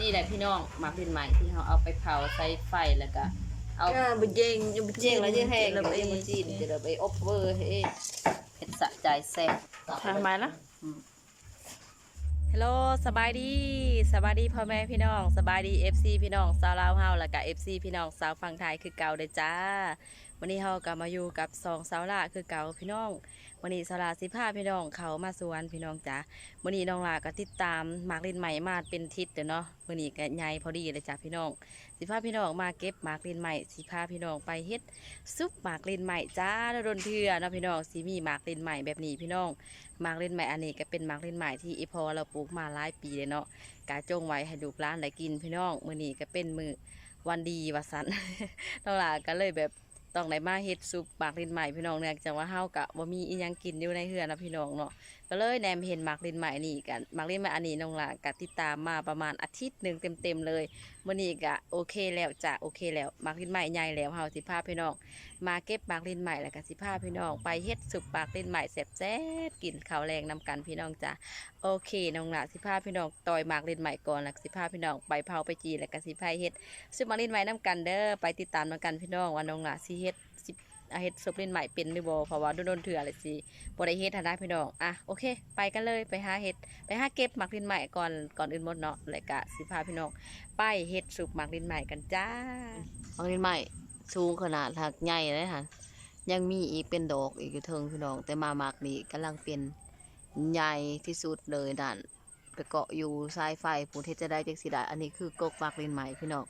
นี่แหละพี่น้องหมักดินใหม่ที่เขาเอาไปเผาใส่ไฟแล้วก็เอาอ่าบุญเจงบุญเจียงแล้วจะแห้งแล้แล้ววไปไปมาจีนจะเดี๋ยวไปอบเวอร์ให้เห็ดสะใจแซ่บทำไมล่ะอืมฮัลโหลสบายดีสบายดีพ่อแม่พี่น้องสบายดี FC พี่น้องสาวลาวเฮาแล้วก็ FC พี่น้องสาวฝั่งไทยคือเก่าเด้อจ้า วันนี้เฮาก็มาอยู่กับสองสาวละคือเก่าพี่น้องวันนี้สาวลาสิพาพี่น้องเขามาสวนพี่น้องจ้าวันนี้น้องลาก็ติดตามหมากลินใหม่มาเป็นทิศเด้อเนาะวันนี้ก็ใหญ่พอดีเลยจ้าพี่น้อง สิพาพี่น้องมาเก็บหมากลินใหม่สิพาพี่น้องไปเฮ็ดซุปหมากลินใหม่จ้าแล้วโดนเทื่อเนาะพี่น้องสิมีหมากลินใหม่แบบนี้พี่น้องหมากล่นใหม่อันนี้ก็เป็นหมากล่นใหม่ที่อีพอเราปลูกมาหลายปีเลยเนาะกาจงไว้ให้ดูกร้านได้กินพี่น้องมื้อนี้ก็เป็นมือวันดีวาสันน้องหลาก็เลยแบบ ต้องได้มาเฮ็ดซุปปากเล่นใหม่พี่น้องเนื่องจากว่าเฮากะบ่มีอีหยังกินอยู่ในเฮือนนะพี่น้องเนาะก็เลยแนมเห็นหมากล่นใหม่นี่กันหมากล่นใหม่อันนี้น้องหลาก็ติดตามมาประมาณอาทิตย์หนึ่งเต็มๆเลยมื้อนี้ก็โอเคแล้วจ้ะโอเคแล้วหมากล่นใหม่ใหญ่แล้วเฮาสิพาพี่น้องมาเก็บหมากลินใหม่แล้วก็สิพาพี่น้องไปเฮ็ดสุกมากลินใหม่แซ่บๆกินข้าวแรงนำกันพี่น้องจ้ะโอเคน้องหละสิพาพี่น้องต่อยหมากลินใหม่ก่อนแล้วสิพาพี่น้องไปเผาไปจีแล้วก็สิพาเฮ็ดสุกหมากลินใหม่นำกันเด้อไปติดตามนำกันพี่น้องว่าน้องหละสิเฮ็ด อะเฮ็ดสุกลินใหม่เป็นหรือบ่เพราะว่าโดนๆเถื่อเลยสิบ่ได้เฮ็ดหันนะพี่น้องอะโอเค ไปกันเลยไปหาเฮ็ดไปหาเก็บหมากลินใหม่ก่อนก่อนอื่นหมดเนาะแล้วก็สิพาพี่น้องไปเฮ็ดสุกหมากลินใหม่กันจ้าหมากลินใหม่สูงขนาดหักใหญ่เลยค่ะยังมีอีกเป็นดอกอีกอยู่เทิงพี่น้อง แต่มามากนี้กำลังเป็นใหญ่ที่สุดเลยด่นไปเกาะอยู่สายไฟปูเทศจะได้จักสิได้อันนี้คือกกมากลินใหม่พี่น้อง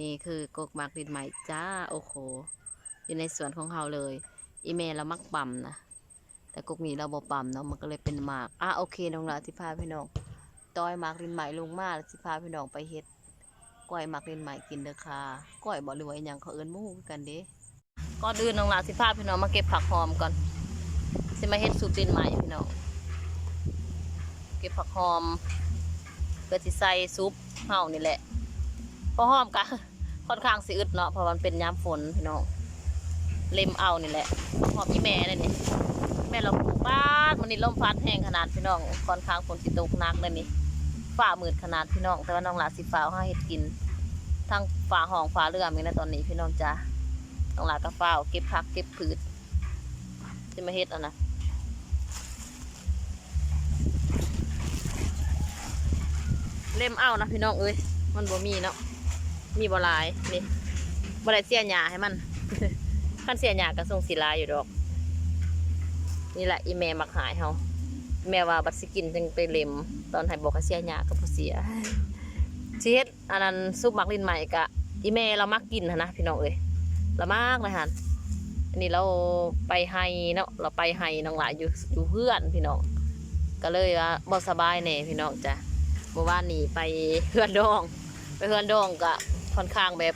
นี่คือกกมากลินใหม่จ้าโอ้โห อยู่ในสวนของเราเลย อีเมลเรามักปั๊มนะแต่กุกนี้เราบ่ปั๊มเนาะมันก็เลยเป็นหมากอะโอเคน้องละสิพาพี่น้องต้อยหมากลินใหม่ลงมาแล้วสิพาพี่น้องไปเฮ็ดก้อยหมากลินใหม่กินเด้อค่ะก้อยบ่หรือว่าอหยังเขาเอิ้นหมู่กันเด้ก่อนอื่นน้องหลาสิพาพี่น้องมาเก็บผักหอมก่อนสิมาเฮ็ดสูตรดินใหม่พี่น้องเก็บผักหอมเพื่อสิใส่ซุปเฮานี่แหละเพราะหอมกะค่อนข้างสิอึดเนาะเพราะมันเป็นยามฝนพี่น้อง เล็มเอานี่แหละหอมยี่แม่เลยนี่แม่เราปลูกบ้านมันนี่ลมพัดแห้งขนาดพี่น้องค่อนข้างฝนสิตกหนักเลยนี่ฝ่ามืดขนาดพี่น้อง แต่ว่าน้องหลาสิฟ้าห้าเฮ็ดกินทั้งฝ่าห้องฝ่าเรือมีนะตอนนี้พี่น้องจ้าต้องลากระเฝ้าเก็บผักเก็บพืชจะมาเฮ็ดอะนะเล่มเอานะพี่น้องเอ้ยมันบ่มีเนาะมีบ่หลายนี่บ่ได้เสียหญ้าให้มัน คันเสียหญ้าก็ส่งสิลาอยู่ดอก นี่แหละอีแม่มักหายเฮาแม่ว่าบัดสกินจังไปเล็ม ตอนให้บอกให้เสียหญ้าก็บ่เสียสิเฮ็ดอันนั้นซุปมักลินใหม่กะอีแม่เรามักกินนะพี่น้องเอ้ยละมากเลยฮันอันนี้เราไปไฮเนาะเราไปไฮน้องหลายอยู่อยู่เพื่อนพี่น้องก็เลยว่าบ่สบายแน่พี่น้องจ้ะเมื่อวานนี้ไปเพื่อนดอง ไปเพื่อนดองก็ค่อนข้างแบบ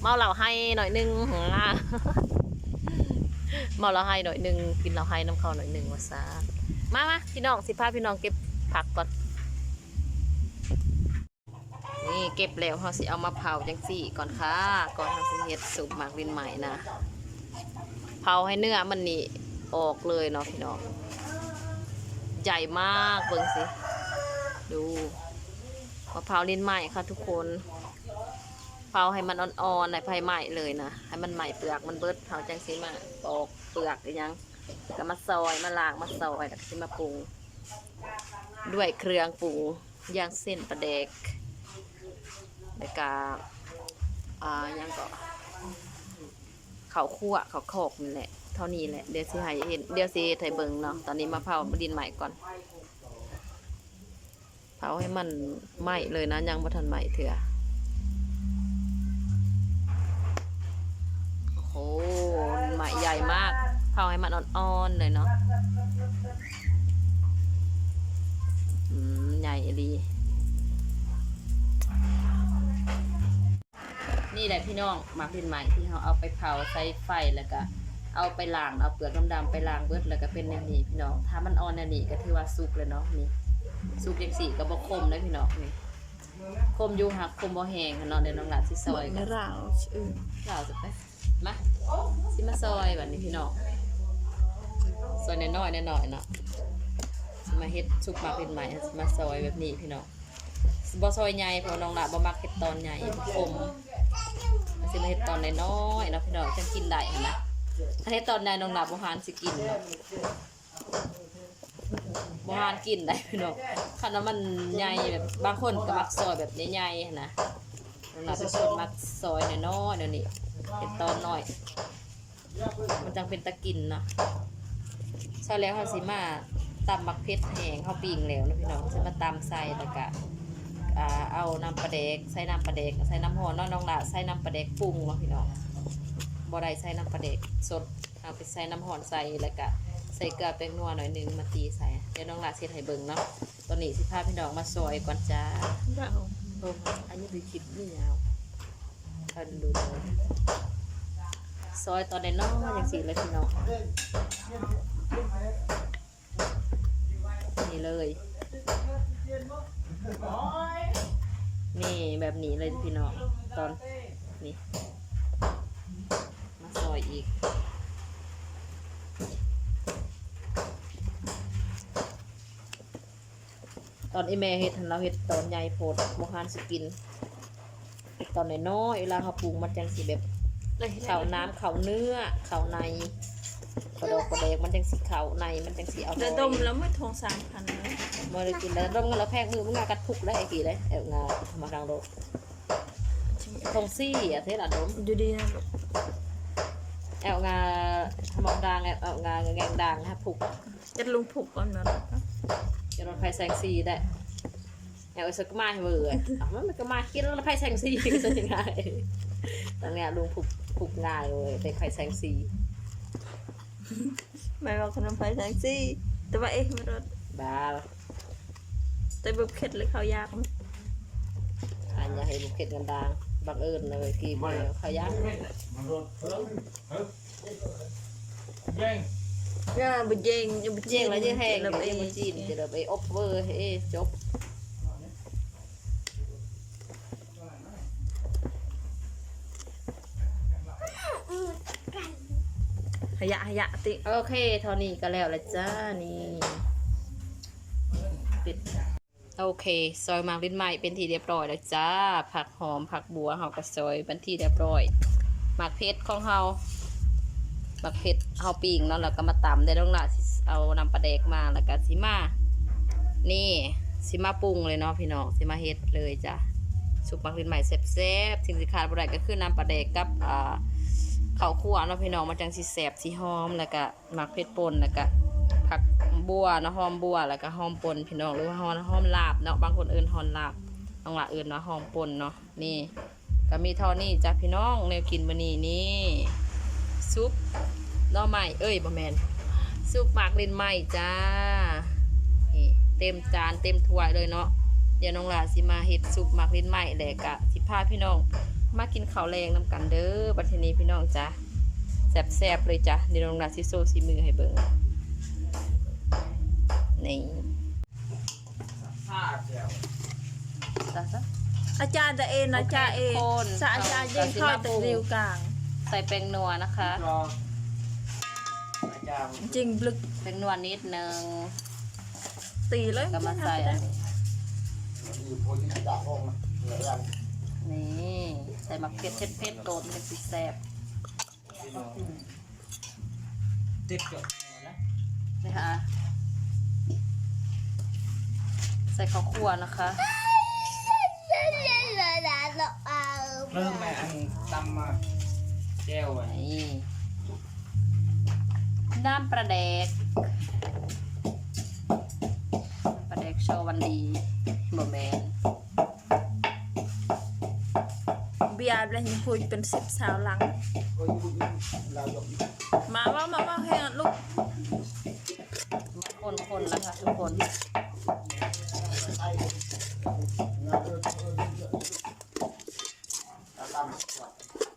เมาเหล้าให้หน่อยนึงหา เมาเหล้าให้หน่อยหนึ่งกินเหล้าให้น้ำเขาวหน่อยหนึ่งวาซะมามาพี่น้องสิพาพี่น้องเก็บผักก่อน นี่เก็บแล้วเขาสิเอามาเผาจังสี่ก่อนค่ะ ก่อนเขาสิเฮ็ดสุปหมากวินใหม่นะ เผาให้เนื้อมันนี่ออกเลยเนาะพี่น้อง ใหญ่มากเบิ่งสิ ดูมะพร้าวลิ้นใหม่ค่ะทุกคน เผาให้มันอ่อนๆในไฟไหม้เลยนะให้มันใหม่เปลือกมันเบิดเผาจังสิมาปอกเปลือกหรือยังก็มาซอยมาล้างมาซอยแล้วสิมาปรุง ด้วยเครื่องปรุงย่างเส้นปลาแดกแล้วก็อ่ายังก็เขาวคั่วเขาวโขกนี่แหละเท่านี้แหละเดี๋ยวสิให้เห็นเดี๋ยวสิไทยเบิงเนาะตอนนี้มาเผาดินใหม่ก่อนเผาให้มันไหม้เลยนะยังบ่ทันไหม้เถื่อ ไหม้ใหญ่มากเผาให้มันอ่อนๆเลยเนาะใหญ่ดีนี่แหละพี่น้องมักดินใหม่ที่เขาเอาไปเผาใส่ไฟแล้วก็เอาไปล้างเอาเปลือกดำๆไปล้างเบิดแล้วก็เป็นแนวนี้พี่น้องถ้ามันอ่อนแนวนี้ก็ถือว่าสุกแล้วเนาะนี่สุกจังสีก็บ่คมเลยพี่น้องนี่ คมอยู่หักคมบ่แห้งเนาะเดี๋ยวน้องหลานสิซอยกันราวชื่อเราจะไปมาสิมาซอยแบบนี้พี่น้องซอยน้อยๆน้อยๆเนาะสิมาเฮ็ดสุกหมักดินใหม่สิมาซอยแบบนี้พี่น้องบ่ซอยใหญ่เพราะน้องละบ่มักเฮ็ดตอนใหญ่คมมันสิมาเฮ็ดตอนน้อยๆเนาะพี่น้องจังกินได้หั้นนะถ้าเฮ็ดตอนใหญ่น้องละบ่หานสิกินเนาะ บ่หานกินได้พี่น้องคันว่ามันใหญ่แบบบางคนก็มักซอยแบบใหญ่ๆนะน้องละเป็นคนมักซอยน้อยๆเดี๋ยวนี้เฮ็ดตอนน้อย มันจังเป็นตะกินเนาะใช่แล้วเขาสิมาตำมักเพชรแห้งเขาปิ้งแล้วนะพี่น้องสิมาตำใส่แล้วก็อ่าเอาน้ำปลาเด็กใส่น้ำปลาเด็กใส่น้ำหอนน้องน้องละใส่น้ำปลาเด็กปรุงเนาะพี่น้องบ่ได้ใส่น้ำปลาเด็กสดเอาไปใส่น้ำหอนใส่แล้วก็ ใส่เกลือแป้งนัวหน่อยหนึงมาตีใส่ เดี๋ยวน้องละเสียให้เบิ่งเนาะ ตอนนี้สิพาพี่น้องมาซอยก่อนจ้าเราโอ้อันนี้ดูคลิปนี่ยาวเอาดูเลยซอยตอนในน้องอย่างสีเลยพี่น้อง นี่เลย นี่แบบนี้เลยพี่น้อง ตอน นี่ มาซอยอีก อนไอแม่เฮ็ดหั้นเราเฮ็ดตอนใหญ่โพดบ่ฮานสิกิน ตอนน้อยๆเวลาเขาปรุงมันจังสิแบบเลยข้าวน้ำข้าวเนื้อข้าวในกระดอกกระเดกมันจังสิข้าวในมันจังสิเอาแต่ดมแล้วไม่ทวงสามพันเลยมาเลยกินแล้วดมกันแล้วแพกมือมึงงากระทุกแล้วไอ้กี่เลยแอบงามาทางโลกทงซี่อะเท่ละดมดูดีนะลูกแอบงาทำมองดังแอบงาแงงดังนะผูกจะลุงผูกก่อนมาลูก จะรถไฟแซงซีได้แอบสักมาให้เบื่ออะมันมันก็มาคิดแล้วรถไฟแซงซีก็จะยังไงตั้งเนี่ยลุงผูกผูกง่ายเลยเป็นไฟแซงซีไม่ว่าขนมไฟแท็กซี่แต่ว่าเอ๊ะมันรถบ้าแต่แบบเข็ดเลยเขายากมั้ยอันอย่าให้ลูกเข็ดกันดังบังเอิญเลยกี่เมื่อเขายัก Nhanh ย่าบุเจงอย่าบุเจ๊งแล้วเจ๊งแห้งแล้วเจ๊เองงจีนจะเดินไปอบเวอร์ให้จบขยะขยะติโอเคเท่านี้ก็แล้วละจ้านี่ปิดโอเค ซอยหมากลิ้นใหม่เป็นที่เรียบร้อยแล้วจ้า ผักหอมผักบัวเฮาก็ซอยเป็นที่เรียบร้อยหมากเพชรของเฮา หมากเพชรเฮาปิ้งเนาะแล้วก็มาตำได้ลงละเอาน้ำปลาแดกมาแล้วก็สิมานี่สิมาปรุงเลยเนาะพี่น้องสิมาเฮ็ดเลยจ้ะสุกหมากลิ้นใหม่แซ่บๆสิ่งที่ขาดบ่ได้ก็คือน้ำปลาแดกกับอ่าข้าวคั่วเนาะพี่น้องมันจังสิแสบสิหอมแล้วก็หมักเผ็ดป่นแล้วก็ผักบัวเนาะหอมบัวแล้วก็หอมป่นพี่น้องหรือว่าหอมหอมลาบเนาะบางคนเอิ้นหอมลาบน้องละเอิ้นว่าหอมป่นเนาะนี่ก็มีเท่านี้จ้ะพี่น้องแนวกินมื้อนี้นี่ ซุปหน่อไม้เอ้ยบ่แม่นซุปหมากลิ้นไหม้จ้านี่เต็มจานเต็มถ้วยเลยเนาะเดี๋ยวน้องหลาสิมาเฮ็ดซุปหมากลิ้นไหม้แหละกะสิพาพี่น้องมากินข้าวแรงนำกันเด้อบัดทีนี้พี่น้องจ้ะแซ่บๆเลยจ้ะเดี๋ยวน้องนาซิโซซีมือให้เบิ่งนี่ Hạ dẻo จ้ะจ้ะอาจารย์แต่เองอาจารย์เองโอเคคนสาอาจารย์ยิงเข้าแต่ริวกลาง ใส่แป้งนัวนะคะ Cho Chào จริงบลึกแป้งนัวนิดนึงตีเลยก็มาใส่อันนี้ Thì bố đi đạp không mà Người ăn นี่ใส่มะเขือเทศเผ็ดๆโดดมันสิแซ่บ Tiếp cận นี่ค่ะใส่ข้าวคั่วนะคะ Rơm mẹ ăn tăm mà Treo rồi นี่น้ำปลาแดกปลาแดกโชว์วันดีบ่แมนเบียร์แล้วยังพูดเป็นสิบสาวหลังมาว่ามาว่าแห้ลูกคนคนๆนะคะทุกคน Tăm เบิ่งเออันตอง Để lắm หน้าต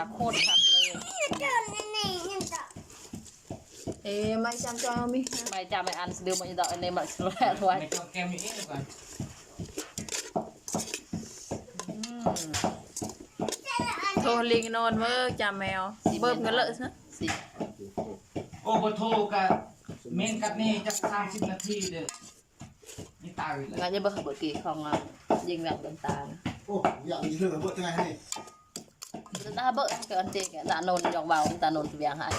าโคตรคักเลยเอ๊ะไม่จำจอยมิไม่จำไม่อันดืมมันจะเอาในบัตรสแลดไว้ Mày cho kem những ít rồi còn อืมรลิงนอนเมื่อจาแมวเบิ่มกันเลยซะสิโอ้โหโทรกับเมนกับนี่จะสามสิบนาทีเด้อ นี่ตายเลยงานจะเบิกเบิกกี่ของอะยิงแบบต่างโอ้อยากมีเรื่องกับเบิร์ดยังไงให้ๆตาเบิกเกินเจ๊กตาโนนยองเบาตาโนนเบียงหาย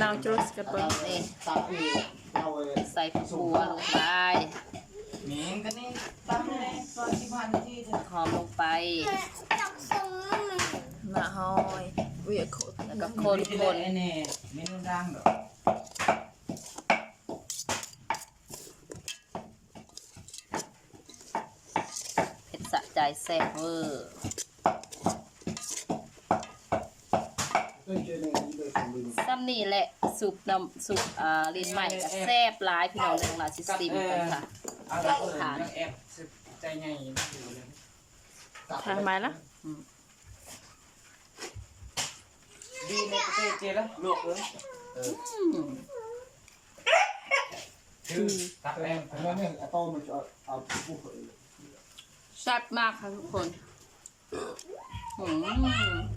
นางจุลสกัดเบิ่เอางนี่ตาเอ๋เอาเอ๋ใส่ผักบัวลงไปเมนกับนี่ตั้งเลยตอนสิบห้านาทีเด้อหอมลงไปหน้าหอยเวียโคตรแล้วก็คนไม่คได้นไอ้นี่เมนูดังดอก เผ็ดสะใจแซ่บเวอร์เอ้ยเจอในนี้เลยของมึงซ้ำนี่แหละสุปน้ำสุปอ่าลินใหม่กับแซ่บหลายพี่น้องเรื่องราชิสติมกันค่ะเอาละเออยังแอบใจใหญ่ทางไม้ละดีในประเทศเจแล้วลวกเลยอืมคือตักแอมแล้วเนี่ยไอ้โต้มมันจะเอาเอาปุ๊บเลย แซ่บมากค่ะทุกคนอืม